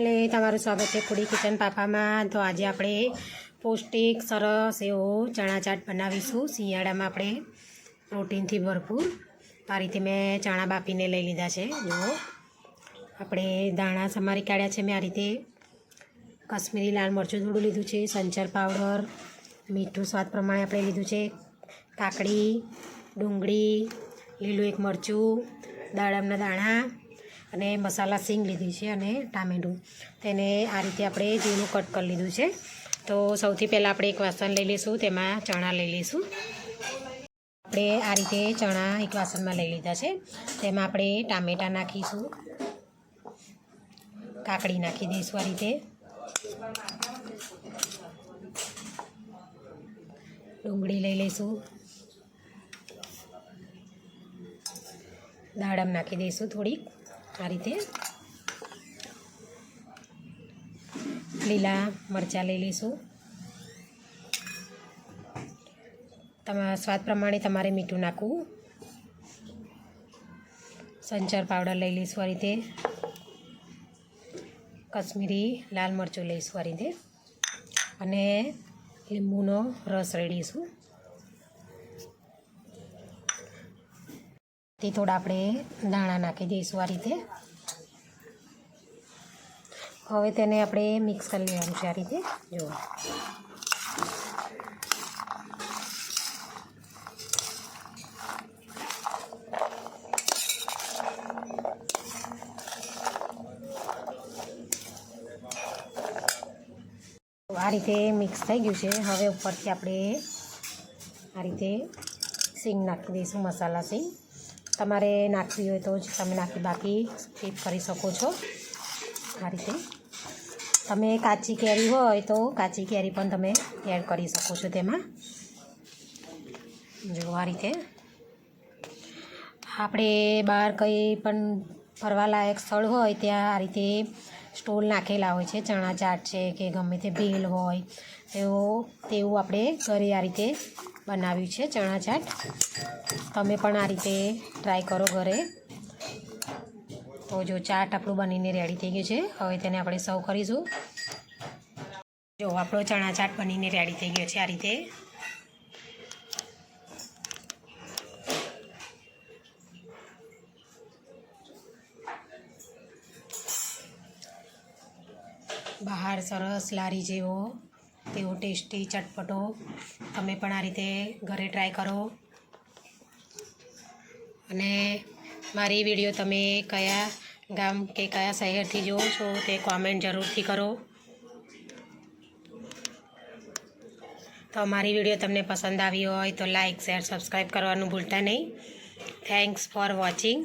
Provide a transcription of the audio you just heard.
એટલે તમારું સ્વાગત છે ફૂડી કિચન પાપામાં. તો આજે આપણે પૌષ્ટિક, સરસ એવો ચણા ચાટ બનાવીશું. શિયાળામાં આપણે પ્રોટીનથી ભરપૂર. આ રીતે મેં ચણા બાફીને લઈ લીધા છે. જુઓ. આપણે દાણા સમારી કાઢ્યા છે. મેં આ રીતે કશ્મીરી લાલ મરચું થોડું લીધું છે. સંચર પાવડર, મીઠું સ્વાદ પ્રમાણે આપણે લીધું છે. કાકડી, ડુંગળી, લીલું એક મરચું, દાડમના દાણા અને મસાલા સિંગ લીધી છે અને ટામેટું. તેને આ રીતે આપણે ઝીણું કટ કરી લીધું છે. તો સૌથી પહેલાં આપણે એક વાસણ લઈ લઈશું, તેમાં ચણા લઈ લઈશું. આપણે આ રીતે ચણા એક વાસણમાં લઈ લીધા છે. તેમાં આપણે ટામેટાં નાખીશું. કાકડી નાખી દઈશું આ રીતે. ડુંગળી લઈ લઈશું. દાડમ નાખી દઈશું થોડીક. આ રીતે લીલા મરચાં લઈ લઈશું. તમારા સ્વાદ પ્રમાણે તમારે મીઠું નાખવું. સંચર પાવડર લઈ લઈશું આ રીતે. કશ્મીરી લાલ મરચું લઈશું આ રીતે. અને લીંબુનો રસ રેડીશું. તે થોડા આપણે દાણા નાખી દઈશું આ રીતે. હવે તેને આપણે મિક્સ કરી લેવાનું છે આ રીતે. જુઓ. આ રીતે મિક્સ થઈ ગયું છે. હવે ઉપરથી આપણે આ રીતે સિંગ નાખી દઈશું, મસાલા સિંગ. તમારે નાખવી હોય તો જ તમે નાખી બાકી સ્કીપ કરી શકો છો. આ રીતે. તમે કાચી કેરી હોય તો કાચી કેરી પણ તમે એડ કરી શકો છો તેમાં. જો આ રીતે. આપણે બહાર કંઈ પણ ફરવાલાયક સ્થળ હોય ત્યાં આ રીતે સ્ટોલ નાખેલા હોય છે ચણા ચાટ છે કે ગમે તે ભેલ હોય, તેઓ તેવું આપણે ઘરે આ રીતે બનાવ્યું છે ચણા ચાટ. તમે પણ આ રીતે ટ્રાય કરો ઘરે. તો જો ચાટ આપણું બનીને રેડી થઈ ગયું છે. હવે તેને આપણે સર્વ કરીશું. જો આપણો ચણા ચાટ બનીને રેડી થઈ ગયો છે આ રીતે. બહાર સરસ લારી જેવો તેવો ટેસ્ટી ચટપટો તમે પણ આ રીતે ઘરે ટ્રાય કરો. અને મારી વીડિયો તમે કયા ગામ કે કયા શહેરથી જુઓ છો તે કોમેન્ટ જરૂરથી કરો. તો મારી વીડિયો તમને પસંદ આવી હોય તો લાઇક શેર સબસ્ક્રાઈબ કરવાનું ભૂલતા નહીં. Thanks for watching